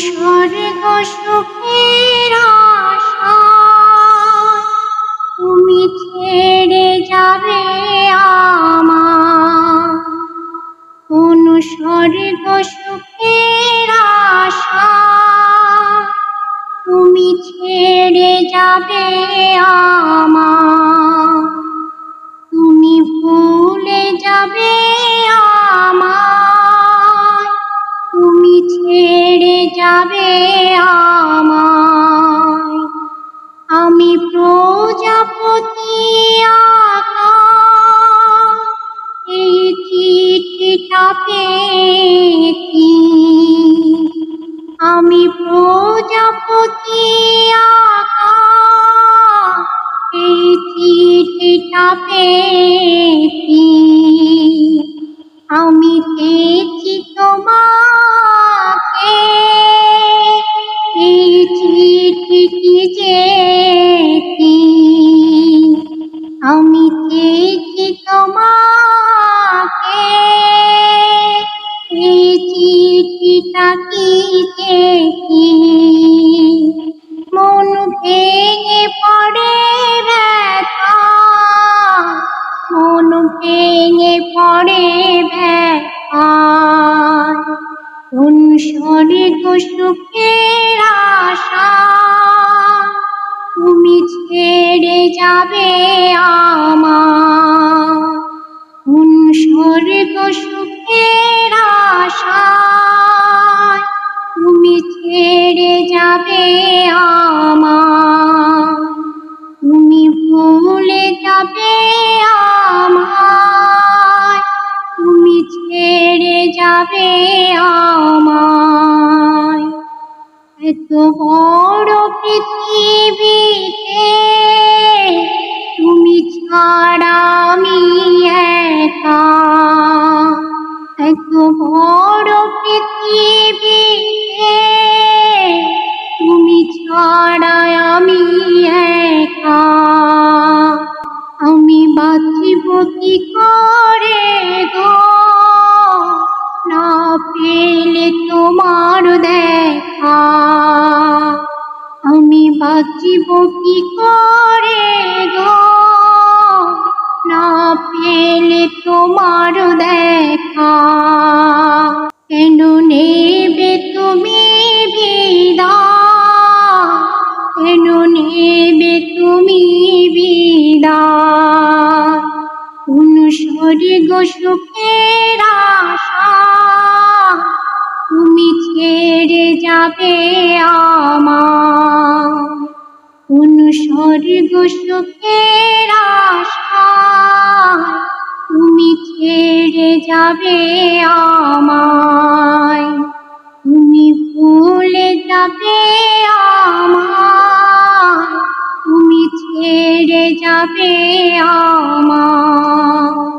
স্বর্গ সুখের তুমি ছেড়ে যাবে আমার কোন স্বর্গ সুখের তুমি ছেড়ে যাবে আমার তুমি ভুলে যাবে চিঠিটা পেয়েছি আমি প্রজাপতি আঁকা এই চিঠিটা পেয়েছি আমি পেয়েছি তোমাকে ভেঙে পড়ে ব্যথা কোন সুখের আশা? তুমি ছেড়ে যাবে আমার কোন সুখের আশা? তুমি ছেড়ে যাবে আমার ছেড়ে যাবে আমায়। এত বড় পৃথিবীতে তুমি ছাড়া আমি একা। এত বড় পৃথিবীতে তুমি ছাড়া আমি পেলে তোমার দেখা। আমি বাঁচিব কি করে গো? না পেলে তোমার দেখা। কেন নেবে তুমি বিদায় কেন নেবে তুমি বিদা? কোন স্বর্গ সুখের আশা তুমি ছেড়ে যাবে আমার। কোন স্বর্গ সুখের আশা তুমি ছেড়ে যাবে আমায়। তুমি ভুলে যাবে আমায়। তুমি ছেড়ে যাবে আমায়।